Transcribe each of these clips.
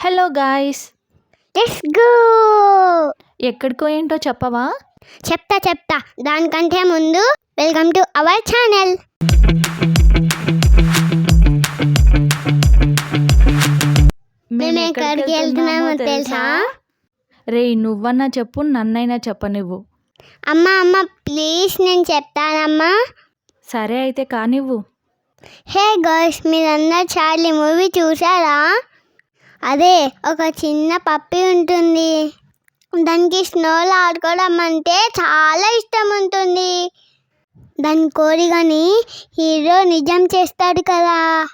Hello guys let's go ఎక్కడికో ఏంటో చెప్పవా? చెప్తా చెప్తా. దానికంటే ముందు వెల్కమ్ టు అవర్ ఛానల్ మేము ఎక్కడికి వెళ్తున్నామో తెలుసా? రే నువ్వన్నా చెప్పు నన్నైనా చెప్పనివ్వు. అమ్మ అమ్మ ప్లీజ్ నేను చెప్తానమ్మా. సరే అయితే కానివ్వు. హే గర్ల్స్ మీరందరూ చార్లీ మూవీ చూసారా? అదే ఒక చిన్న పప్పి ఉంటుంది. దానికి స్నోలో ఆడుకోవడం అంటే చాలా ఇష్టం ఉంటుంది. దాని కోరికని హీరో నిజం చేస్తాడు కదా.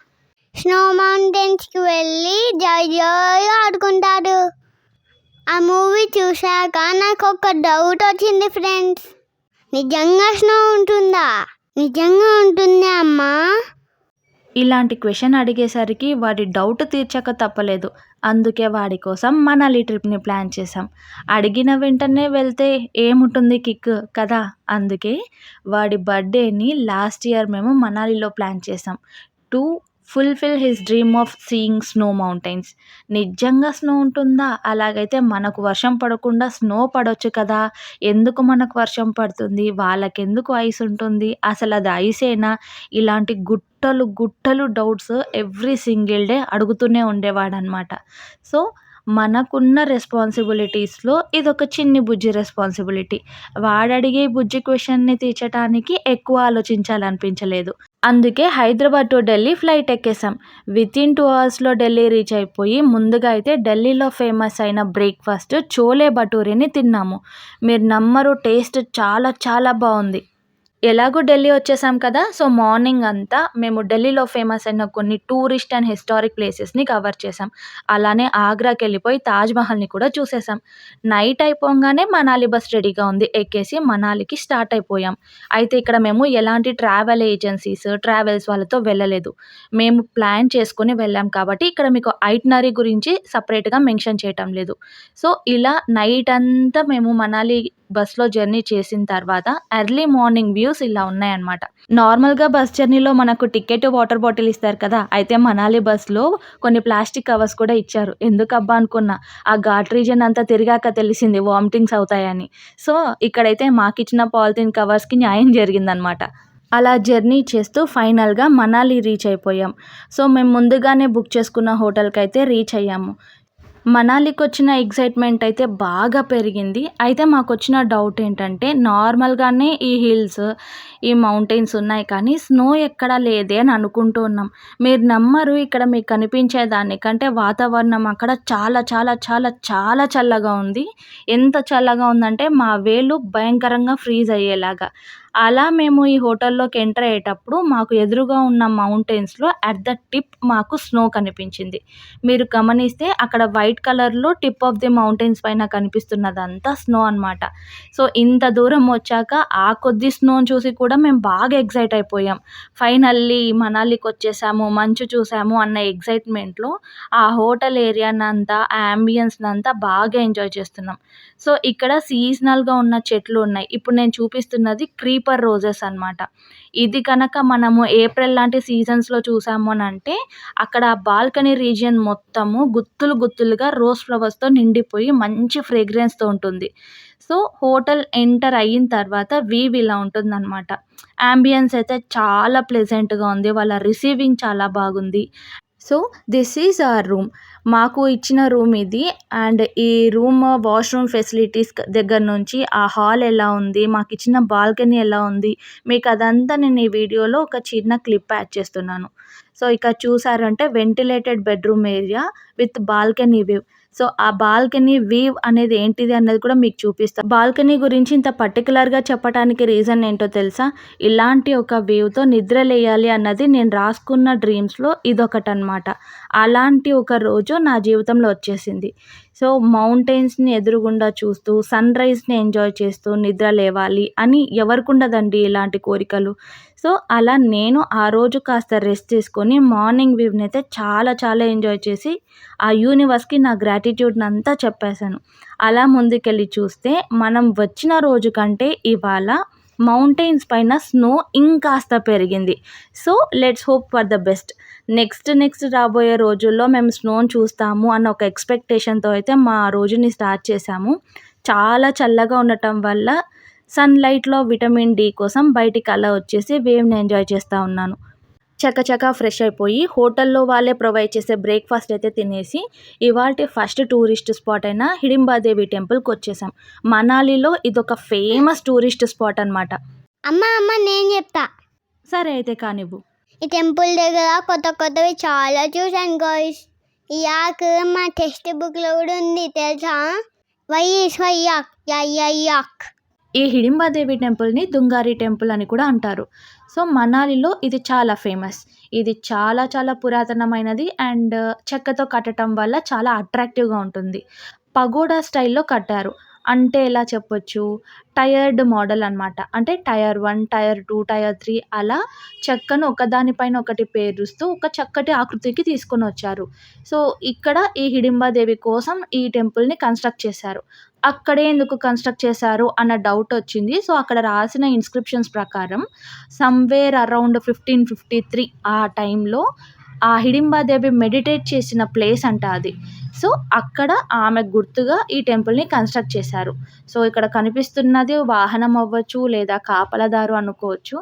స్నో మౌంటైన్స్కి వెళ్ళి జాయ్ జాయ్ ఆడుకుంటాడు. ఆ మూవీ చూశాక నాకు ఒక డౌట్ వచ్చింది ఫ్రెండ్స్. నిజంగా స్నో ఉంటుందా? నిజంగా ఉంటుంది అమ్మా? ఇలాంటి క్వశ్చన్ అడిగేసరికి వాడి డౌట్ తీర్చక తప్పలేదు. అందుకే వాడి కోసం మనాలి ట్రిప్ని ప్లాన్ చేసాం అడిగిన వెంటనే వెళ్తే ఏముంటుంది కిక్ కదా? అందుకే వాడి బర్త్డేని లాస్ట్ ఇయర్ మేము మనాలిలో ప్లాన్ చేసాం to fulfil his dream of seeing snow mountains నిజంగా స్నో ఉంటుందా? అలాగైతే మనకు వర్షం పడకుండా స్నో పడవచ్చు కదా. ఎందుకు మనకు వర్షం పడుతుంది? వాళ్ళకెందుకు ఐస్ ఉంటుంది? అసలు అది ఐసేనా ఇలాంటి గుట్టలు గుట్టలు డౌట్స్ ఎవ్రీ సింగిల్ డే అడుగుతూనే ఉండేవాడనమాట సో మనకున్న రెస్పాన్సిబిలిటీస్లో ఇదొక చిన్ని బుజ్జి రెస్పాన్సిబిలిటీ వాడడిగే బుజ్జి క్వశ్చన్ని తీర్చడానికి ఎక్కువ ఆలోచించాలనిపించలేదు. అందుకే హైదరాబాద్ టు ఢిల్లీ ఫ్లైట్ ఎక్కేసాం విత్ ఇన్ టూ అవర్స్లో ఢిల్లీ రీచ్ అయిపోయి ముందుగా అయితే ఢిల్లీలో ఫేమస్ అయిన బ్రేక్ఫాస్ట్ చోలే భటూరిని తిన్నాము. మీరు నమ్మరు టేస్ట్ చాలా చాలా బాగుంది. ఎలాగో ఢిల్లీ వచ్చేసాం కదా సో మార్నింగ్ అంతా మేము ఢిల్లీలో ఫేమస్ అయిన కొన్ని టూరిస్ట్ అండ్ హిస్టారిక్ ప్లేసెస్ని కవర్ చేసాం. అలానే ఆగ్రాకి వెళ్ళిపోయి తాజ్మహల్ని కూడా చూసేసాం. నైట్ అయిపోగానే మనాలి బస్ రెడీగా ఉంది. ఎక్కేసి మనాలికి స్టార్ట్ అయిపోయాం. అయితే ఇక్కడ మేము ఎలాంటి ట్రావెల్ ఏజెన్సీస్ ట్రావెల్స్ వాళ్ళతో వెళ్ళలేదు. మేము ప్లాన్ చేసుకుని వెళ్ళాం కాబట్టి ఇక్కడ మీకు ఐట్నరీ గురించి సపరేట్గా మెన్షన్ చేయటం లేదు. సో ఇలా నైట్ అంతా మేము మనాలి బస్లో జర్నీ చేసిన తర్వాత ఎర్లీ మార్నింగ్ వ్యూస్ ఇలా ఉన్నాయన్నమాట. నార్మల్గా బస్ జర్నీలో మనకు టికెట్ వాటర్ బాటిల్ ఇస్తారు కదా అయితే మనాలి బస్లో కొన్ని ప్లాస్టిక్ కవర్స్ కూడా ఇచ్చారు. ఎందుకబ్బా అనుకున్నా ఆ ఘాట్ రీజన్ అంతా తిరిగాక తెలిసింది వామిటింగ్స్ అవుతాయని. సో ఇక్కడైతే మాకు ఇచ్చిన పాలిథిన్ కవర్స్కి న్యాయం జరిగిందనమాట అలా జర్నీ చేస్తూ ఫైనల్గా మనాలి రీచ్ అయిపోయాం. సో మేము ముందుగానే బుక్ చేసుకున్న హోటల్కి అయితే రీచ్ అయ్యాము. మనాలికి వచ్చిన ఎగ్జైట్మెంట్ అయితే బాగా పెరిగింది. అయితే మాకు వచ్చిన డౌట్ ఏంటంటే నార్మల్గానే ఈ హిల్స్ ఈ మౌంటైన్స్ ఉన్నాయి కానీ స్నో ఎక్కడా లేదే అని అనుకుంటూ ఉన్నాం. మీరు నమ్మరు ఇక్కడ మీకు కనిపించే దానికంటే వాతావరణం అక్కడ చాలా చాలా చాలా చాలా చల్లగా ఉంది. ఎంత చల్లగా ఉందంటే మా వేలు భయంకరంగా ఫ్రీజ్ అయ్యేలాగా. అలా మేము ఈ హోటల్లోకి ఎంటర్ అయ్యేటప్పుడు మాకు ఎదురుగా ఉన్న మౌంటైన్స్లో అట్ ద టిప్ మాకు స్నో కనిపించింది. మీరు గమనిస్తే అక్కడ వైట్ కలర్లో టిప్ ఆఫ్ ది మౌంటైన్స్ పైన కనిపిస్తున్నదంతా స్నో అనమాట సో ఇంత దూరం వచ్చాక ఆ కొద్ది స్నోని చూసి కూడా మేము బాగా ఎగ్జైట్ అయిపోయాం. ఫైనల్లీ మనాలికి వచ్చేసాము మంచు చూసాము అన్న ఎగ్జైట్మెంట్లో ఆ హోటల్ ఏరియానంతా ఆ అంతా బాగా ఎంజాయ్ చేస్తున్నాం. సో ఇక్కడ సీజనల్గా ఉన్న చెట్లు ఉన్నాయి. ఇప్పుడు నేను చూపిస్తున్నది క్రీప్ సూపర్ రోజెస్ అనమాట ఇది కనుక మనము ఏప్రిల్ లాంటి సీజన్స్లో చూసాము అని అంటే అక్కడ బాల్కనీ రీజియన్ మొత్తము గుత్తులు గుత్తులుగా రోజ్ ఫ్లవర్స్తో నిండిపోయి మంచి ఫ్రేగ్రెన్స్తో ఉంటుంది. సో హోటల్ ఎంటర్ అయిన తర్వాత వీవ్ ఇలా ఉంటుందన్నమాట. అంబియన్స్ అయితే చాలా ప్లెజెంట్గా ఉంది. వాళ్ళ రిసీవింగ్ చాలా బాగుంది. So this is our room మాకు ఇచ్చిన రూమ్ ఇది. అండ్ ఈ రూమ్ వాష్రూమ్ ఫెసిలిటీస్ దగ్గర నుంచి ఆ హాల్ ఎలా ఉంది మాకు ఇచ్చిన బాల్కనీ ఎలా ఉంది మీకు అదంతా నేను ఈ వీడియోలో ఒక చిన్న క్లిప్ యాడ్ చేస్తున్నాను. సో ఇక చూసారంటే ventilated bedroom area with balcony view so ఆ బాల్కనీ వీవ్ అనేది ఏంటిది అన్నది కూడా మీకు చూపిస్తాను బాల్కనీ గురించి ఇంత పర్టికులర్గా చెప్పడానికి రీజన్ ఏంటో తెలుసా? ఇలాంటి ఒక వ్యూతో నిద్ర లేయాలి అన్నది నేను రాసుకున్న డ్రీమ్స్లో ఇదొకటి అనమాట అలాంటి ఒక రోజు నా జీవితంలో వచ్చేసింది. సో మౌంటైన్స్ని ఎదురుగుండా చూస్తూ సన్ రైజ్ని ఎంజాయ్ చేస్తూ నిద్ర లేవాలి అని ఎవరికి ఉండదండి ఇలాంటి కోరికలు? సో అలా నేను ఆ రోజు కాస్త రెస్ట్ తీసుకొని మార్నింగ్ వ్యూని అయితే చాలా చాలా ఎంజాయ్ చేసి ఆ యూనివర్స్కి నా గ్రాటిట్యూడ్ని అంతా చెప్పేశాను. అలా ముందుకెళ్ళి చూస్తే మనం వచ్చిన రోజు కంటే ఇవాళ మౌంటైన్స్ పైన స్నో ఇంకాస్త పెరిగింది. So let's hope for the best next next రాబోయే రోజుల్లో మేము స్నోని చూస్తాము అన్న ఒక ఎక్స్పెక్టేషన్తో అయితే మా రోజుని స్టార్ట్ చేసాము చాలా చల్లగా ఉండటం వల్ల సన్లైట్లో విటమిన్ డి కోసం బయటికి అలా వచ్చేసి వేవ్ని ఎంజాయ్ చేస్తూ ఉన్నాను. చకచకా ఫ్రెష్ అయిపోయి హోటల్లో వాళ్ళే ప్రొవైడ్ చేసే బ్రేక్ఫాస్ట్ అయితే తినేసి ఇవాళ ఫస్ట్ టూరిస్ట్ స్పాట్ అయిన హిడింబాదేవి టెంపుల్కి వచ్చేసాం. మనాలిలో ఇదొక ఫేమస్ టూరిస్ట్ స్పాట్ అనమాట అమ్మ అమ్మ నేను చెప్తా. సరే అయితే కానివ్వు. ఈ టెంపుల్ దగ్గర కొత్త కొత్తవి చాలా చూశాను గాయస్. ఈ యాక్ మా టెక్స్ట్ బుక్లో కూడా ఉంది తెలుసా? Why yak yak. ఈ హిడింబాదేవి టెంపుల్ని దుంగారి టెంపుల్ అని కూడా అంటారు. సో మనాలిలో ఇది చాలా ఫేమస్. ఇది చాలా చాలా పురాతనమైనది అండ్ చెక్కతో కట్టడం వల్ల చాలా అట్రాక్టివ్గా ఉంటుంది. పగోడా స్టైల్లో కట్టారు. అంటే ఎలా చెప్పొచ్చు? టైర్డ్ మోడల్ అనమాట అంటే tier one tier two tier three అలా చెక్కను ఒకదానిపైన ఒకటి పేరుస్తూ ఒక చక్కటి ఆకృతికి తీసుకొని వచ్చారు. సో ఇక్కడ ఈ హిడింబాదేవి కోసం ఈ టెంపుల్ని కన్స్ట్రక్ట్ చేశారు. అక్కడే ఎందుకు కన్స్ట్రక్ట్ చేశారు అన్న డౌట్ వచ్చింది. సో అక్కడ రాసిన ఇన్స్క్రిప్షన్స్ ప్రకారం somewhere around fifteen fifty three ఆ టైంలో ఆ హిడింబాదేవి మెడిటేట్ చేసిన ప్లేస్ అంట అది. సో అక్కడ ఆమె గుర్తుగా ఈ టెంపుల్ని కన్స్ట్రక్ట్ చేశారు. సో ఇక్కడ కనిపిస్తున్నది వాహనం అవ్వచ్చు లేదా కాపలదారు అనుకోవచ్చు.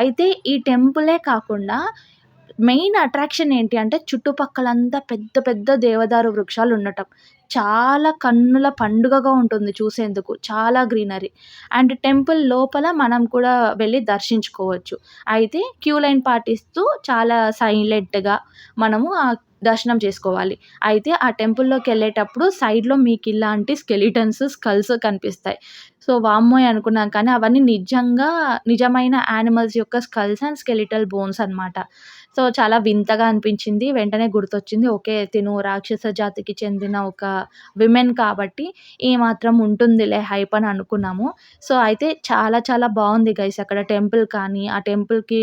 అయితే ఈ టెంపులే కాకుండా మెయిన్ అట్రాక్షన్ ఏంటి అంటే చుట్టుపక్కలంతా పెద్ద పెద్ద దేవదారు వృక్షాలు ఉండటం. చాలా కన్నుల పండుగగా ఉంటుంది చూసేందుకు. చాలా గ్రీనరీ. అండ్ టెంపుల్ లోపల మనం కూడా వెళ్ళి దర్శించుకోవచ్చు. అయితే క్యూ లైన్ పాటిస్తూ చాలా సైలెంట్గా మనము ఆ దర్శనం చేసుకోవాలి. అయితే ఆ టెంపుల్లోకి వెళ్ళేటప్పుడు సైడ్లో మీకు ఇలాంటి స్కెలిటన్స్ స్కల్స్ కనిపిస్తాయి. సో వామ్మోయ్ అనుకున్నాం కానీ అవన్నీ నిజంగా నిజమైన యానిమల్స్ యొక్క స్కల్స్ అండ్ స్కెలిటల్ బోన్స్ అనమాట సో చాలా వింతగా అనిపించింది. వెంటనే గుర్తొచ్చింది ఓకే తిను రాక్షస జాతికి చెందిన ఒక విమెన్ కాబట్టి ఈ మాత్రం ఉంటుందిలే హైప్ అని అనుకున్నాము. సో అయితే చాలా చాలా బాగుంది గైస్ అక్కడ టెంపుల్ కానీ ఆ టెంపుల్కి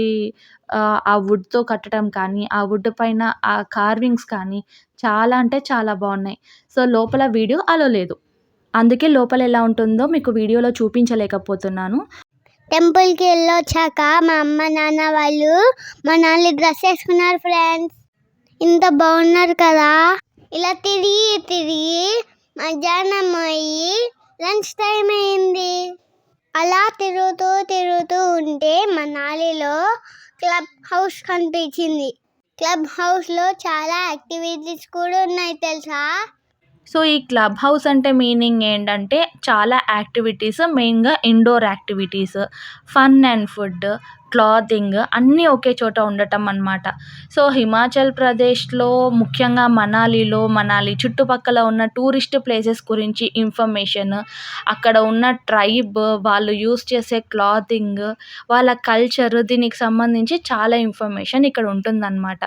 ఆ వుడ్తో కట్టడం కానీ ఆ వుడ్ పైన ఆ కార్వింగ్స్ కానీ చాలా అంటే చాలా బాగున్నాయి. సో లోపల వీడియో అలో లేదు అందుకే లోపల ఎలా ఉంటుందో మీకు వీడియోలో చూపించలేకపోతున్నాను. టెంపుల్కి వెళ్ళొచ్చాక మా అమ్మ నాన్న వాళ్ళు మా నాన్న డ్రెస్ వేసుకున్నారు ఫ్రెండ్స్. ఇంత బాగున్నారు కదా. ఇలా తిరిగి తిరిగి మధ్యాహ్నం అయ్యి లంచ్ టైం అయింది. అలా తిరుగుతూ తిరుగుతూ ఉంటే మనాలిలో క్లబ్ హౌస్ కనిపించింది. క్లబ్ హౌస్లో చాలా యాక్టివిటీస్ కూడా ఉన్నాయి తెలుసా? సో ఈ క్లబ్ హౌస్ అంటే మీనింగ్ ఏంటంటే చాలా యాక్టివిటీస్ మెయిన్గా indoor activities. Fun and food clothing అన్నీ ఒకే చోట ఉండటం అనమాట సో హిమాచల్ ప్రదేశ్లో ముఖ్యంగా మనాలిలో మనాలి చుట్టుపక్కల ఉన్న టూరిస్ట్ ప్లేసెస్ గురించి ఇన్ఫర్మేషన్ అక్కడ ఉన్న ట్రైబ్ వాళ్ళు యూస్ చేసే క్లాతింగ్ వాళ్ళ కల్చర్ దీనికి సంబంధించి చాలా ఇన్ఫర్మేషన్ ఇక్కడ ఉంటుందన్నమాట.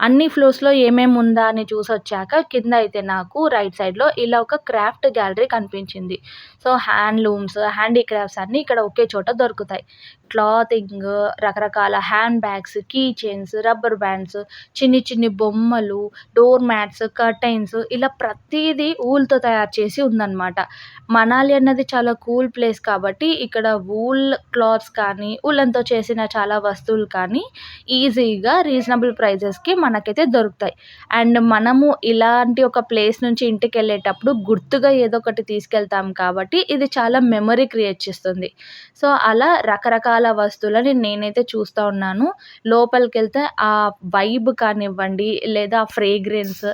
అన్ని ఫ్లోర్స్లో ఏమేమి ఉందా అని చూసి వచ్చాక కింద అయితే నాకు రైట్ సైడ్లో ఇలా ఒక క్రాఫ్ట్ గ్యాలరీ కనిపించింది. సో హ్యాండ్లూమ్స్ హ్యాండీక్రాఫ్ట్స్ అన్నీ ఇక్కడ ఒకే చోట దొరుకుతాయి. క్లాతింగ్ రకరకాల hand bags key chains rubber bands చిన్ని చిన్ని బొమ్మలు డోర్ మ్యాట్స్ కర్టైన్స్ ఇలా ప్రతిదీ ఊల్తో తయారు చేసి ఉందన్నమాట. మనాలి అన్నది చాలా కూల్ ప్లేస్ కాబట్టి ఇక్కడ వూల్ క్లాత్స్ కానీ ఊళ్ళంతో చేసిన చాలా వస్తువులు కానీ ఈజీగా రీజనబుల్ ప్రైజెస్కి మనకైతే దొరుకుతాయి. అండ్ మనము ఇలాంటి ఒక ప్లేస్ నుంచి ఇంటికి వెళ్ళేటప్పుడు గుర్తుగా ఏదో ఒకటి తీసుకెళ్తాం కాబట్టి ఇది చాలా మెమరీ క్రియేట్ చేస్తుంది. సో అలా రకరకాల వస్తువులని నేనైతే చూస్తూ ఉన్నాను. లోపలికి వెళ్తే ఆ వైబ్ కానివ్వండి లేదా ఫ్రేగ్రెన్స్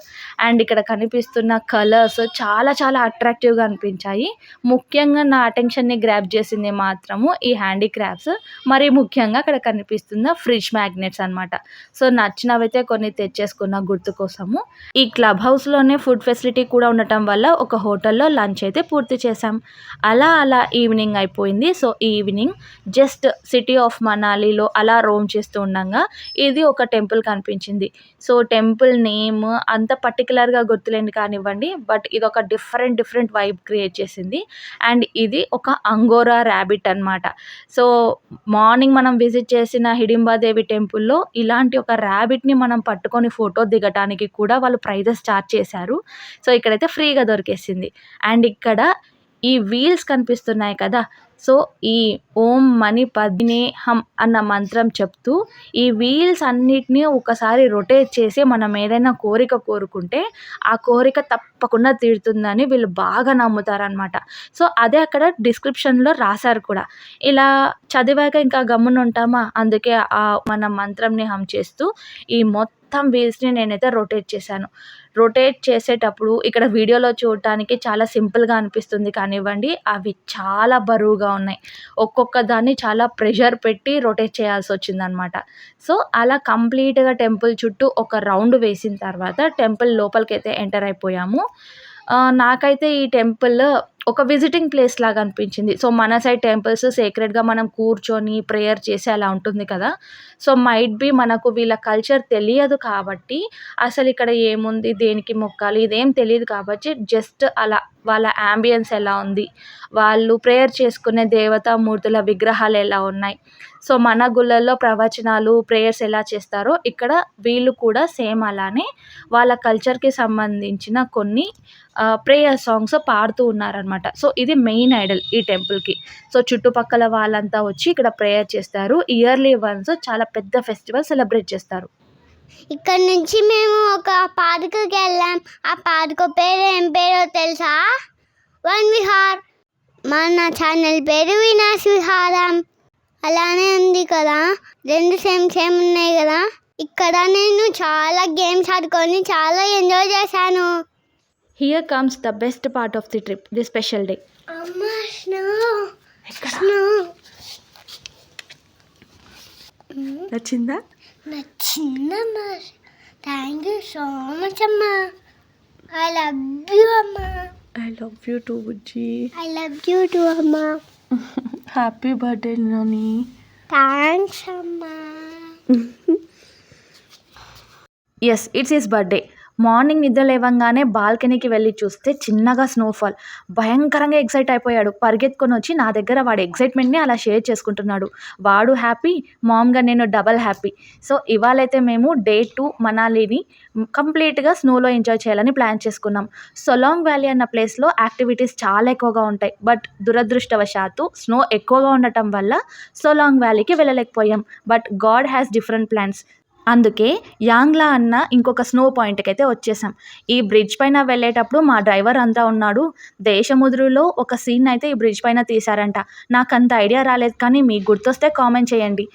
అండ్ ఇక్కడ కనిపిస్తున్న కలర్స్ చాలా చాలా అట్రాక్టివ్గా అనిపించాయి. ముఖ్యంగా నా అటెన్షన్ని గ్రాప్ చేసింది మాత్రము ఈ హ్యాండీక్రాఫ్ట్స్. మరి ముఖ్యంగా అక్కడ కనిపిస్తున్న ఫ్రిడ్జ్ మ్యాగ్నెట్స్ అనమాట సో నచ్చినవైతే కొన్ని తెచ్చేసుకున్న గుర్తు కోసము. ఈ క్లబ్ హౌస్లోనే ఫుడ్ ఫెసిలిటీ కూడా ఉండటం వల్ల ఒక హోటల్లో లంచ్ అయితే పూర్తి చేసాం అలా అలా ఈవినింగ్ అయిపోయింది. So evening just city of మనాలిలో అలా రోమ్ చేస్తూ ఉండగా ఇది ఒక టెంపుల్ కనిపించింది. సో టెంపుల్ నేమ్ అంత పర్టికులర్గా గుర్తులేండి కానివ్వండి బట్ ఇది ఒక డిఫరెంట్ డిఫరెంట్ వైబ్ క్రియేట్ చేసింది. అండ్ ఇది ఒక అంగోరా ర్యాబిట్ అనమాట సో మార్నింగ్ మనం విజిట్ చేసిన హిడింబాదేవి టెంపుల్లో ఇలాంటి ఒక ర్యాబిట్ని మనం పట్టుకొని ఫోటో దిగటానికి కూడా వాళ్ళు ప్రైజెస్ చార్జ్ చేశారు. సో ఇక్కడైతే ఫ్రీగా దొరికేసింది. అండ్ ఇక్కడ ఈ వీల్స్ కనిపిస్తున్నాయి కదా సో ఈ ఓం మణి పద్మినే హం అన్న మంత్రం చెప్తూ ఈ వీల్స్ అన్నిటినీ ఒకసారి రొటేట్ చేసి మనం ఏదైనా కోరిక కోరుకుంటే ఆ కోరిక తప్పకుండా తీరుతుందని వీళ్ళు బాగా నమ్ముతారనమాట సో అదే అక్కడ డిస్క్రిప్షన్లో రాశారు కూడా. ఇలా చదివాక ఇంకా గమ్మున ఉంటామా అందుకే ఆ మన మంత్రంని హం చేస్తూ ఈ మొత్తం మొత్తం వీల్స్ని నేనైతే రొటేట్ చేశాను. రొటేట్ చేసేటప్పుడు ఇక్కడ వీడియోలో చూడటానికి చాలా సింపుల్గా అనిపిస్తుంది కానివ్వండి అవి చాలా బరువుగా ఉన్నాయి. ఒక్కొక్క దాన్ని చాలా ప్రెషర్ పెట్టి రొటేట్ చేయాల్సి వచ్చిందనమాట. సో అలా కంప్లీట్గా టెంపుల్ చుట్టూ ఒక రౌండ్ వేసిన తర్వాత టెంపుల్ లోపలికైతే ఎంటర్ అయిపోయాము. నాకైతే ఈ టెంపుల్ ఒక విజిటింగ్ ప్లేస్ లాగా అనిపించింది. సో మన సైడ్ టెంపుల్స్ సీక్రెట్గా మనం కూర్చొని ప్రేయర్ చేసి అలా ఉంటుంది కదా. సో మైట్ బి మనకు వీళ్ళ కల్చర్ తెలియదు కాబట్టి అసలు ఇక్కడ ఏముంది దేనికి మొక్కాలి ఇదేం తెలియదు కాబట్టి జస్ట్ అలా వాళ్ళ యాంబియన్స్ ఎలా ఉంది వాళ్ళు ప్రేయర్ చేసుకునే దేవతామూర్తుల విగ్రహాలు ఎలా ఉన్నాయి. సో మన గుళ్ళల్లో ప్రవచనాలు ప్రేయర్స్ ఎలా చేస్తారో ఇక్కడ వీళ్ళు కూడా సేమ్ అలానే వాళ్ళ కల్చర్కి సంబంధించిన కొన్ని ప్రేయర్ సాంగ్స్ పాడుతూ ఉన్నారనమాట సో ఇది మెయిన్ ఐడల్ ఈ టెంపుల్కి. సో చుట్టుపక్కల వాళ్ళంతా వచ్చి ఇక్కడ ప్రేయర్ చేస్తారు. ఇయర్లీ వన్స్ చాలా పెద్ద ఫెస్టివల్ సెలబ్రేట్ చేస్తారు. ఇక్కడ నుంచి మేము ఒక పార్కుకి వెళ్ళాం. ఆ పార్క్ పేరు ఏం పేరో తెలుసా? వన్ విహార్. మన ఛానల్ పేరు వినాశ్ విహారం. అలానే ఉంది కదా? రెండు సేమ్ సేమ్ ఉన్నాయి కదా? ఇక్కడ నేను చాలా గేమ్స్ ఆడుకొని చాలా ఎంజాయ్ చేశాను. Here comes the best part of the trip the special day నచ్చిందా? నచ్చిందమ్మా థ్యాంక్ యూ సో మచ్ అమ్మా. ఐ లవ్ యూ అమ్మా. ఐ లవ్ యూ టు బుజ్జి. ఐ లవ్ యూ టు అమ్మా. హ్యాపీ బర్త్డే నోని థ్యాంక్స్ అమ్మా. Yes it's his birthday morning నిద్ర లేవంగానే బాల్కనీకి వెళ్ళి చూస్తే చిన్నగా స్నోఫాల్. భయంకరంగా ఎక్సైట్ అయిపోయాడు. పరిగెత్తుకొని వచ్చి నా దగ్గర వాడి ఎక్సైట్మెంట్ని అలా షేర్ చేసుకుంటున్నాడు. వాడు హ్యాపీ మామ్గా నేను డబల్ హ్యాపీ. సో ఇవాళైతే మేము డే టూ మనాలిని కంప్లీట్గా స్నోలో ఎంజాయ్ చేయాలని ప్లాన్ చేసుకున్నాం. సొలాంగ్ వ్యాలీ అన్న ప్లేస్లో యాక్టివిటీస్ చాలా ఎక్కువగా ఉంటాయి. బట్ దురదృష్టవశాత్తు స్నో ఎక్కువగా ఉండటం వల్ల సొలాంగ్ వ్యాలీకి వెళ్ళలేకపోయాం. But god has different plans. అందుకే యాంగ్లా అన్న ఇంకొక స్నో పాయింట్కి అయితే వచ్చేసాం. ఈ బ్రిడ్జ్ పైన వెళ్ళేటప్పుడు మా డ్రైవర్ అంతా ఉన్నాడు. దేశముద్రులో ఒక సీన్ అయితే ఈ బ్రిడ్జ్ పైన తీశారంట. నాకు అంత ఐడియా రాలేదు కానీ మీకు గుర్తొస్తే కామెంట్ చేయండి.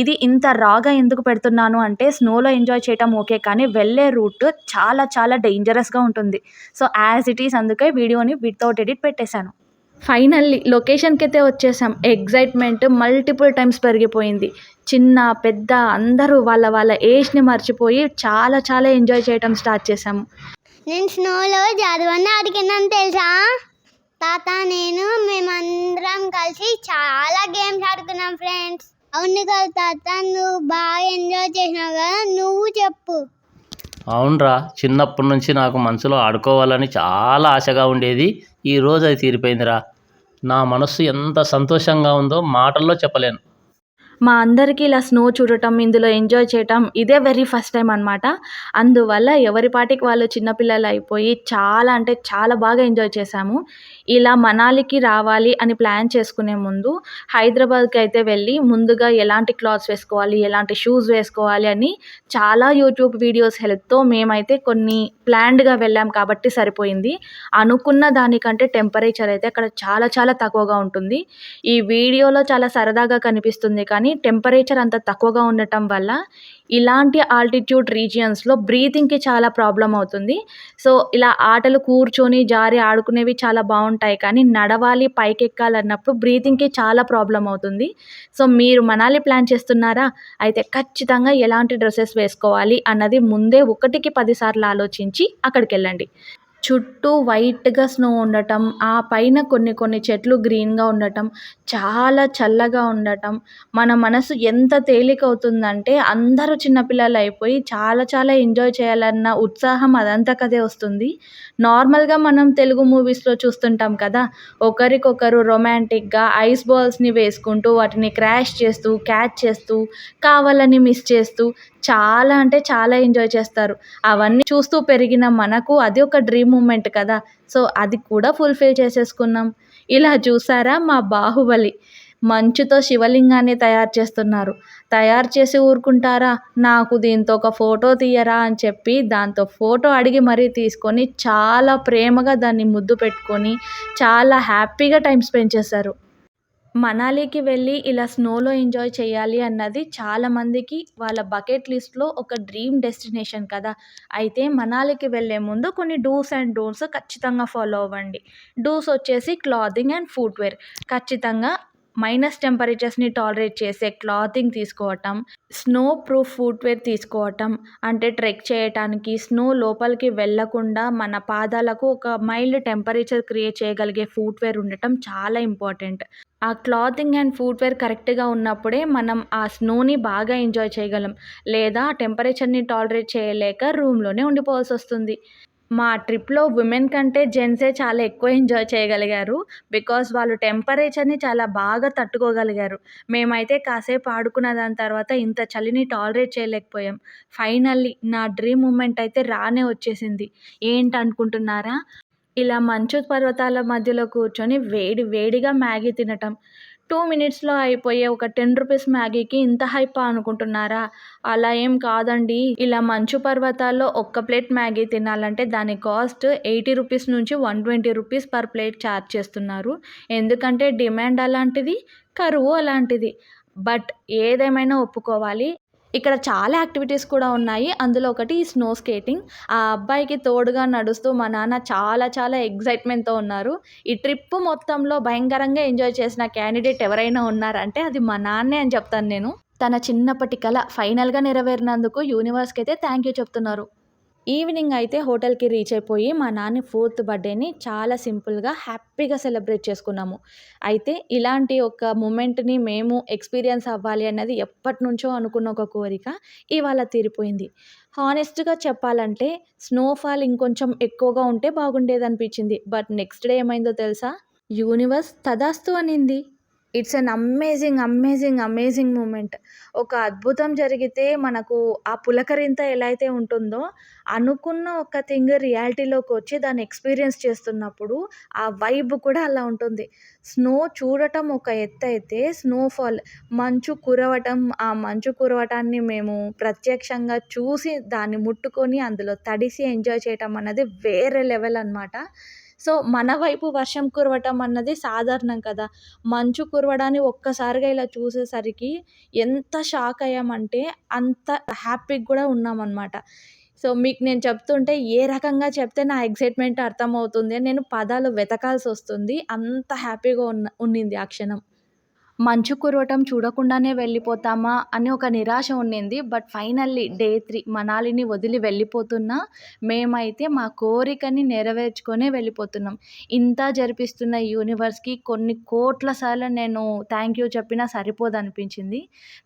ఇది ఇంత రాగా ఎందుకు పెడుతున్నాను అంటే స్నోలో ఎంజాయ్ చేయటం ఓకే కానీ వెళ్ళే రూట్ చాలా చాలా డేంజరస్గా ఉంటుంది. సో యాజ్ ఇట్ ఈస్ అందుకే వీడియోని వితౌట్ ఎడిట్ పెట్టేశాను. ఫైనల్లీ లొకేషన్కి అయితే వచ్చేసాం. ఎగ్జైట్మెంట్ మల్టిపుల్ టైమ్స్ పెరిగిపోయింది. చిన్న పెద్ద అందరూ వాళ్ళ వాళ్ళ ఏజ్ని మర్చిపోయి చాలా చాలా ఎంజాయ్ చేయటం స్టార్ట్ చేసాము. నేను స్నోలో జారువన్న ఆడికిన్నాను తెలుసా? తాత నేను మేమందరం కలిసి చాలా గేమ్స్ ఆడుకున్నాం ఫ్రెండ్స్ అవును కదా తాత నువ్వు బాగా ఎంజాయ్ చేసినావు కదా నువ్వు చెప్పు. అవునరా చిన్నప్పటి నుంచి నాకు మనసులో ఆడుకోవాలని చాలా ఆశగా ఉండేది. ఈ రోజు అది తీరిపోయిందిరా. నా మనస్సు ఎంత సంతోషంగా ఉందో మాటల్లో చెప్పలేను. మా అందరికీ ఇలా స్నో చూడటం ఇందులో ఎంజాయ్ చేయటం ఇదే వెరీ ఫస్ట్ టైం అనమాట అందువల్ల ఎవరి పాటికి వాళ్ళు చిన్నపిల్లలు అయిపోయి చాలా అంటే చాలా బాగా ఎంజాయ్ చేశాము. ఇలా మనాలికి రావాలి అని ప్లాన్ చేసుకునే ముందు హైదరాబాద్కి అయితే వెళ్ళి ముందుగా ఎలాంటి క్లాత్స్ వేసుకోవాలి ఎలాంటి షూస్ వేసుకోవాలి అని చాలా యూట్యూబ్ వీడియోస్ హెల్ప్తో మేమైతే కొన్ని ప్లాన్డ్గా వెళ్ళాం కాబట్టి సరిపోయింది. అనుకున్న దానికంటే టెంపరేచర్ అయితే అక్కడ చాలా చాలా తక్కువగా ఉంటుంది. ఈ వీడియోలో చాలా సరదాగా కనిపిస్తుంది కానీ టెంపరేచర్ అంత తక్కువగా ఉండటం వల్ల ఇలాంటి ఆల్టిట్యూడ్ రీజియన్స్లో బ్రీతింగ్కి చాలా ప్రాబ్లం అవుతుంది. సో ఇలా ఆటలు కూర్చొని జారి ఆడుకునేవి చాలా బాగుంటాయి. కానీ నడవాలి పైకి ఎక్కాలన్నప్పుడు బ్రీతింగ్కి చాలా ప్రాబ్లం అవుతుంది. సో మీరు మనాలి ప్లాన్ చేస్తున్నారా? అయితే ఖచ్చితంగా ఎలాంటి డ్రెస్సెస్ వేసుకోవాలి అన్నది ముందే ఒకటికి పదిసార్లు ఆలోచించి అక్కడికి వెళ్ళండి చుట్టూ వైట్గా స్నో ఉండటం ఆ పైన కొన్ని కొన్ని చెట్లు గ్రీన్గా ఉండటం చాలా చల్లగా ఉండటం మన మనసు ఎంత తేలిక అవుతుందంటే అందరూ చిన్నపిల్లలు అయిపోయి చాలా చాలా ఎంజాయ్ చేయాలన్న ఉత్సాహం అదంతకదే వస్తుంది. నార్మల్గా మనం తెలుగు మూవీస్లో చూస్తుంటాం కదా ఒకరికొకరు రొమాంటిక్గా ఐస్ బాల్స్ని వేసుకుంటూ వాటిని క్రాష్ చేస్తూ క్యాచ్ చేస్తూ కావాలని మిస్ చేస్తూ చాలా అంటే చాలా ఎంజాయ్ చేస్తారు. అవన్నీ చూస్తూ పెరిగిన మనకు అది ఒక డ్రీమ్ మూమెంట్ కదా. సో అది కూడా ఫుల్ఫిల్ చేసేసుకున్నాం. ఇలా చూసారా మా బాహుబలి? మంచుతో శివలింగాన్ని తయారు చేస్తున్నారు. తయారు చేసి ఊరుకుంటారా? నాకు దీంతో ఒక ఫోటో తీయరా అని చెప్పి దాంతో ఫోటో అడిగి మరీ తీసుకొని చాలా ప్రేమగా దాన్ని ముద్దు పెట్టుకొని చాలా హ్యాపీగా టైం స్పెండ్ చేశారు. మనాలికి వెళ్ళి ఇలా స్నోలో ఎంజాయ్ చేయాలి అన్నది చాలామందికి వాళ్ళ బకెట్ లిస్ట్లో ఒక డ్రీమ్ డెస్టినేషన్ కదా. అయితే మనాలికి వెళ్ళే ముందు కొన్ని డూస్ అండ్ డోంట్స్ ఖచ్చితంగా ఫాలో అవ్వండి. డూస్ వచ్చేసి క్లాతింగ్ అండ్ ఫుట్వేర్ ఖచ్చితంగా మైనస్ టెంపరేచర్స్ని టాలరేట్ చేసే క్లాతింగ్ తీసుకోవటం స్నో ప్రూఫ్ ఫుట్వేర్ తీసుకోవటం అంటే ట్రెక్ చేయటానికి స్నో లోపలికి వెళ్ళకుండా మన పాదాలకు ఒక మైల్డ్ టెంపరేచర్ క్రియేట్ చేయగలిగే ఫుట్వేర్ ఉండటం చాలా ఇంపార్టెంట్. ఆ క్లాతింగ్ అండ్ ఫుట్వేర్ కరెక్ట్గా ఉన్నప్పుడే మనం ఆ స్నోని బాగా ఎంజాయ్ చేయగలం. లేదా టెంపరేచర్ని టాలరేట్ చేయలేక రూమ్లోనే ఉండిపోవాల్సి వస్తుంది. మా ట్రిప్లో ఉమెన్ కంటే జెంట్సే చాలా ఎక్కువ ఎంజాయ్ చేయగలిగారు. బికాస్ వాళ్ళు టెంపరేచర్ని చాలా బాగా తట్టుకోగలిగారు. మేమైతే కాసేపు ఆడుకున్న దాని తర్వాత ఇంత చలిని టాలరేట్ చేయలేకపోయాం. ఫైనల్లీ నా డ్రీమ్ మూమెంట్ అయితే రానే వచ్చేసింది. ఏంటి అనుకుంటున్నారా ఇలా మంచు పర్వతాల మధ్యలో కూర్చొని వేడి వేడిగా మ్యాగీ తినటం. టూ మినిట్స్లో అయిపోయే ఒక టెన్ రూపీస్ మ్యాగీకి ఇంత హైపా అనుకుంటున్నారా? అలా ఏం కాదండి. ఇలా మంచు పర్వతాల్లో ఒక్క ప్లేట్ మ్యాగీ తినాలంటే దాని కాస్ట్ ఎయిటీ రూపీస్ నుంచి one twenty rupees per plate charge చేస్తున్నారు. ఎందుకంటే డిమాండ్ అలాంటిది కరువు అలాంటిది. బట్ ఏదేమైనా ఒప్పుకోవాలి. ఇక్కడ చాలా యాక్టివిటీస్ కూడా ఉన్నాయి. అందులో ఒకటి స్నో స్కేటింగ్. ఆ అబ్బాయికి తోడుగా నడుస్తూ మా నాన్న చాలా చాలా ఎగ్జైట్మెంట్తో ఉన్నారు. ఈ ట్రిప్ మొత్తంలో భయంకరంగా ఎంజాయ్ చేసిన క్యాండిడేట్ ఎవరైనా ఉన్నారంటే అది మా నాన్నే అని చెప్తాను నేను. తన చిన్నప్పటి కళ ఫైనల్గా నెరవేరినందుకు యూనివర్స్కి అయితే థ్యాంక్ యూ చెప్తున్నారు. ఈవినింగ్ అయితే హోటల్కి రీచ్ అయిపోయి మా నాన్న ఫోర్త్ బర్త్డేని చాలా సింపుల్గా హ్యాపీగా సెలబ్రేట్ చేసుకున్నాము. అయితే ఇలాంటి ఒక మూమెంట్ని మేము ఎక్స్పీరియన్స్ అవ్వాలి అన్నది ఎప్పటి నుంచో అనుకున్న ఒక కోరిక ఇవాళ తీరిపోయింది. హానెస్ట్గా చెప్పాలంటే స్నోఫాల్ ఇంకొంచెం ఎక్కువగా ఉంటే బాగుండేది అనిపించింది బట్ నెక్స్ట్ డే ఏమైందో తెలుసా? యూనివర్స్ తదాస్తు అనింది. It's an amazing amazing amazing moment ఒక అద్భుతం జరిగితే మనకు ఆ పులకరింత ఎలా అయితే ఉంటుందో అనుకున్న ఒక థింగ్ రియాలిటీలోకి వచ్చి దాన్ని ఎక్స్పీరియన్స్ చేస్తున్నప్పుడు ఆ వైబ్ కూడా అలా ఉంటుంది. స్నో చూడటం ఒక ఎత్తు అయితే స్నోఫాల్ మంచు కురవటం ఆ మంచు కురవటాన్ని మేము ప్రత్యక్షంగా చూసి దాన్ని ముట్టుకొని అందులో తడిసి ఎంజాయ్ చేయటం అన్నది వేరే లెవెల్ అనమాట సో మన వైపు వర్షం కురవటం అన్నది సాధారణం కదా. మంచు కురవడాన్ని ఒక్కసారిగా ఇలా చూసేసరికి ఎంత షాక్ అయ్యామంటే అంత హ్యాపీగా కూడా ఉన్నామన్నమాట. సో మీకు నేను చెప్తుంటే ఏ రకంగా చెప్తే నా ఎగ్జైట్మెంట్ అర్థమవుతుంది అని నేను పదాలు వెతకాల్సి వస్తుంది. అంత హ్యాపీగా ఉన్న ఉన్నింది ఆ క్షణం. మంచు కురవటం చూడకుండానే వెళ్ళిపోతామా అని ఒక నిరాశ ఉండింది బట్ ఫైనల్లీ డే త్రీ మనాలిని వదిలి వెళ్ళిపోతున్నా మేమైతే మా కోరికని నెరవేర్చుకొనే వెళ్ళిపోతున్నాం. ఇంత జరిపిస్తున్న యూనివర్స్కి కొన్ని కోట్ల సార్లు నేను థ్యాంక్ యూ చెప్పినా సరిపోదు అనిపించింది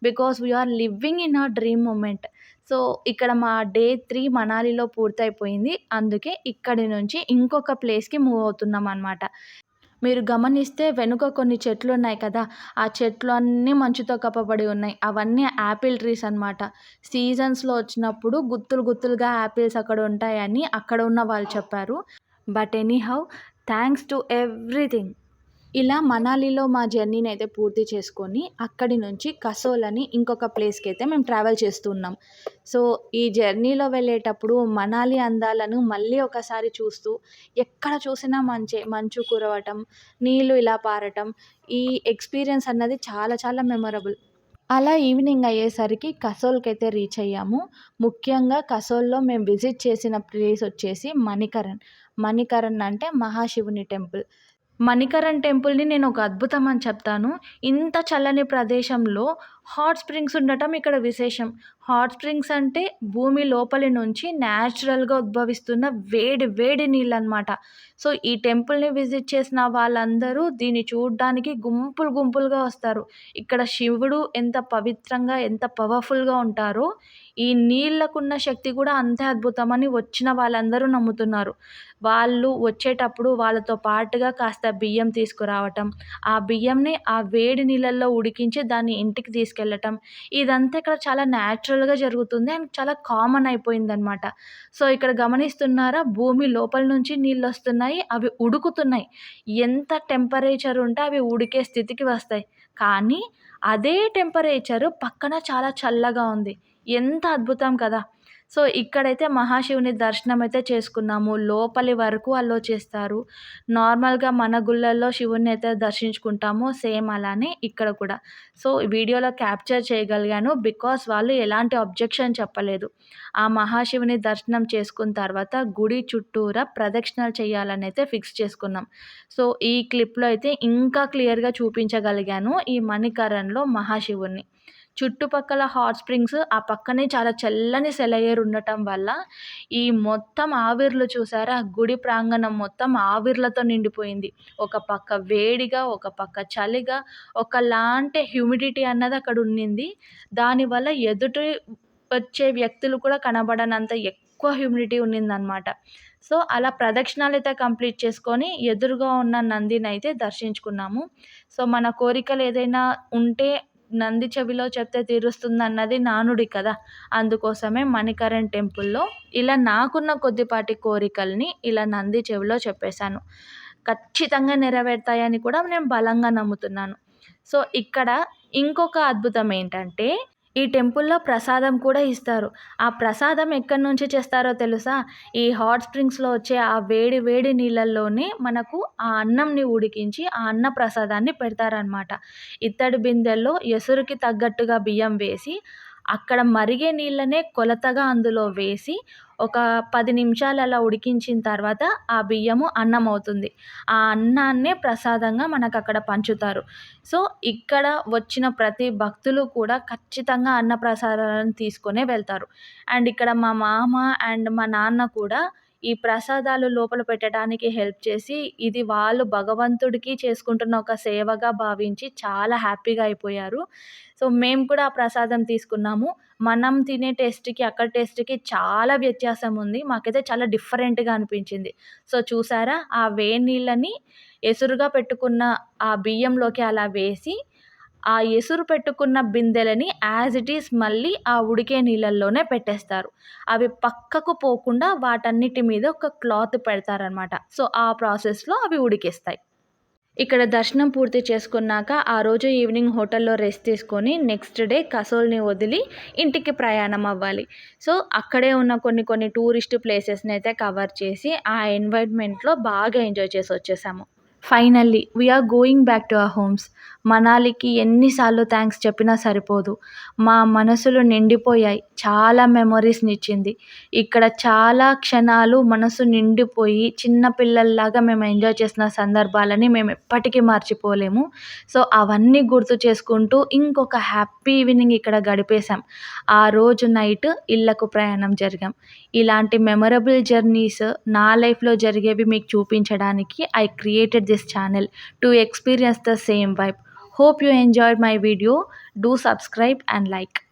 because we are living in a dream moment. So ఇక్కడ మా డే త్రీ మనాలిలో పూర్తయిపోయింది. అందుకే ఇక్కడి నుంచి ఇంకొక ప్లేస్కి మూవ్ అవుతున్నాం అనమాట మీరు గమనిస్తే వెనుక కొన్ని చెట్లు ఉన్నాయి కదా ఆ చెట్లు అన్నీ మంచుతో కప్పబడి ఉన్నాయి. అవన్నీ యాపిల్ ట్రీస్ అనమాట సీజన్స్లో వచ్చినప్పుడు గుత్తులు గుత్తులుగా యాపిల్స్ అక్కడ ఉంటాయని అక్కడ ఉన్న వాళ్ళు చెప్పారు. But anyhow thanks to everything. ఇలా మనాలిలో మా జర్నీని అయితే పూర్తి చేసుకొని అక్కడి నుంచి కసోల్ అని ఇంకొక ప్లేస్కి అయితే మేము ట్రావెల్ చేస్తున్నాం సో ఈ జర్నీలో వెళ్ళేటప్పుడు మనాలి అందాలను మళ్ళీ ఒకసారి చూస్తూ ఎక్కడ చూసినా మంచే మంచు కురవటం నీళ్ళు ఇలా పారటం ఈ ఎక్స్పీరియన్స్ అన్నది చాలా చాలా మెమొరబుల్. అలా ఈవినింగ్ అయ్యేసరికి కసోల్కి అయితే రీచ్ అయ్యాము. ముఖ్యంగా కసోల్లో మేము విజిట్ చేసిన ప్లేస్ వచ్చేసి మణికరణ్ మణికరణ్ అంటే మహాశివుని టెంపుల్. మణికరణ్ టెంపుల్ని నేను ఒక అద్భుతం అని చెప్తాను. ఇంత చల్లని ప్రదేశంలో హాట్ స్ప్రింగ్స్ ఉండటం ఇక్కడ విశేషం. హాట్ స్ప్రింగ్స్ అంటే భూమి లోపలి నుంచి న్యాచురల్గా ఉద్భవిస్తున్న వేడి వేడి నీళ్ళు అనమాట సో ఈ టెంపుల్ని విజిట్ చేసిన వాళ్ళందరూ దీన్ని చూడడానికి గుంపులు గుంపులుగా వస్తారు. ఇక్కడ శివుడు ఎంత పవిత్రంగా ఎంత పవర్ఫుల్గా ఉంటారో ఈ నీళ్ళకున్న శక్తి కూడా అంతే అద్భుతమని వచ్చిన వాళ్ళందరూ నమ్ముతున్నారు. వాళ్ళు వచ్చేటప్పుడు వాళ్ళతో పాటుగా కాస్త బియ్యం తీసుకురావటం ఆ బియ్యంని ఆ వేడి నీళ్ళల్లో ఉడికించి దాన్ని ఇంటికి తీసుకెళ్ళటం ఇదంతా ఇక్కడ చాలా న్యాచురల్గా జరుగుతుంది అండ్ చాలా కామన్ అయిపోయిందనమాట సో ఇక్కడ గమనిస్తున్నారా? భూమి లోపల నుంచి నీళ్ళు వస్తున్నాయి అవి ఉడుకుతున్నాయి. ఎంత టెంపరేచర్ ఉంటే అవి ఉడికే స్థితికి వస్తాయి. కానీ అదే టెంపరేచర్ పక్కన చాలా చల్లగా ఉంది. ఎంత అద్భుతం కదా. సో ఇక్కడైతే మహాశివుని దర్శనం అయితే చేసుకున్నాము. లోపలి వరకు అల్లో చేస్తారు. నార్మల్గా మన గుళ్ళల్లో శివుని అయితే దర్శించుకుంటాము. సేమ్ అలానే ఇక్కడ కూడా. సో వీడియోలో క్యాప్చర్ చేయగలిగాను. బికాస్ వాళ్ళు ఎలాంటి అబ్జెక్షన్ చెప్పలేదు. ఆ మహాశివుని దర్శనం చేసుకున్న తర్వాత గుడి చుట్టూరా ప్రదక్షిణలు చేయాలని అయితే ఫిక్స్ చేసుకున్నాం. సో ఈ క్లిప్లో అయితే ఇంకా క్లియర్గా చూపించగలిగాను ఈ మణికరణ్లో మహాశివుణ్ణి. చుట్టుపక్కల హాట్ స్ప్రింగ్స్ ఆ పక్కనే చాలా చల్లని సెలయేరు ఉండటం వల్ల ఈ మొత్తం ఆవిర్లు చూసారా? గుడి ప్రాంగణం మొత్తం ఆవిర్లతో నిండిపోయింది. ఒక పక్క వేడిగా ఒక పక్క చలిగా ఒకలాంటి హ్యూమిడిటీ అన్నది అక్కడ ఉండింది దానివల్ల ఎదుటి వచ్చే వ్యక్తులు కూడా కనబడనంత ఎక్కువ హ్యూమిడిటీ ఉన్నిందనమాట సో అలా ప్రదక్షిణాలు అయితే కంప్లీట్ చేసుకొని ఎదురుగా ఉన్న నందిని అయితే దర్శించుకున్నాము. సో మన కోరికలు ఏదైనా ఉంటే నంది చెవిలో చెప్తే తీరుస్తుంది అన్నది నానుడి కదా అందుకోసమే మణికరణ్ టెంపుల్లో ఇలా నాకున్న కొద్దిపాటి కోరికల్ని ఇలా నంది చెవిలో చెప్పేశాను. ఖచ్చితంగా నెరవేరుతాయని కూడా నేను బలంగా నమ్ముతున్నాను. సో ఇక్కడ ఇంకొక అద్భుతం ఏంటంటే ఈ టెంపుల్లో ప్రసాదం కూడా ఇస్తారు. ఆ ప్రసాదం ఎక్కడి నుంచి చేస్తారో తెలుసా? ఈ హాట్ స్ప్రింగ్స్లో వచ్చే ఆ వేడి వేడి నీళ్ళల్లోనే మనకు ఆ అన్నంని ఉడికించి ఆ అన్న ప్రసాదాన్ని పెడతారనమాట ఇత్తడి బిందెల్లో ఎసురుకి తగ్గట్టుగా బియ్యం వేసి అక్కడ మరిగే నీళ్ళనే కొలతగా అందులో వేసి ఒక పది నిమిషాలు అలా ఉడికించిన తర్వాత ఆ బియ్యము అన్నం అవుతుంది. ఆ అన్నాన్నే ప్రసాదంగా మనకు అక్కడ పంచుతారు. సో ఇక్కడ వచ్చిన ప్రతి భక్తులు కూడా ఖచ్చితంగా అన్న ప్రసాదాలను వెళ్తారు. అండ్ ఇక్కడ మా మామ అండ్ మా నాన్న కూడా ఈ ప్రసాదాలు లోపల పెట్టడానికి హెల్ప్ చేసి ఇది వాళ్ళు భగవంతుడికి చేసుకుంటున్న ఒక సేవగా భావించి చాలా హ్యాపీగా అయిపోయారు. సో మేము కూడా ఆ ప్రసాదం తీసుకున్నాము. మనం తినే టేస్ట్కి అక్కడ టేస్ట్కి చాలా వ్యత్యాసం ఉంది. మాకైతే చాలా డిఫరెంట్గా అనిపించింది. సో చూసారా? ఆ వేడి నీళ్ళని ఎసురుగా పెట్టుకున్న ఆ బియ్యంలోకి అలా వేసి ఆ ఎసురు పెట్టుకున్న బిందెలని యాజ్ ఇట్ ఈస్ మళ్ళీ ఆ ఉడికే నీళ్ళల్లోనే పెట్టేస్తారు. అవి పక్కకు పోకుండా వాటన్నిటి మీద ఒక క్లాత్ పెడతారనమాట సో ఆ ప్రాసెస్లో అవి ఉడికేస్తాయి. ఇక్కడ దర్శనం పూర్తి చేసుకున్నాక ఆ రోజు ఈవినింగ్ హోటల్లో రెస్ట్ తీసుకొని నెక్స్ట్ డే కసోల్ని వదిలి ఇంటికి ప్రయాణం అవ్వాలి. సో అక్కడే ఉన్న కొన్ని కొన్ని టూరిస్ట్ ప్లేసెస్ని అయితే కవర్ చేసి ఆ ఎన్వైర్న్మెంట్లో బాగా ఎంజాయ్ చేసి వచ్చేసాము. Finally we are going back to our homes మనాలికి ఎన్నిసార్లు థ్యాంక్స్ చెప్పినా సరిపోదు. మా మనసులు నిండిపోయాయి. చాలా మెమొరీస్ని ఇచ్చింది ఇక్కడ చాలా క్షణాలు మనసు నిండిపోయి చిన్న పిల్లల్లాగా మేము ఎంజాయ్ చేసిన సందర్భాలని మేము ఎప్పటికీ మర్చిపోలేము. సో అవన్నీ గుర్తు చేసుకుంటూ ఇంకొక హ్యాపీ ఈవినింగ్ ఇక్కడ గడిపేశాం. ఆ రోజు నైట్ ఇళ్ళకు ప్రయాణం జరిగాం. ఇలాంటి మెమొరబుల్ జర్నీస్ నా లైఫ్లో జరిగేవి మీకు చూపించడానికి I created this channel to experience the same vibe. Hope you enjoyed my video. Do subscribe and like.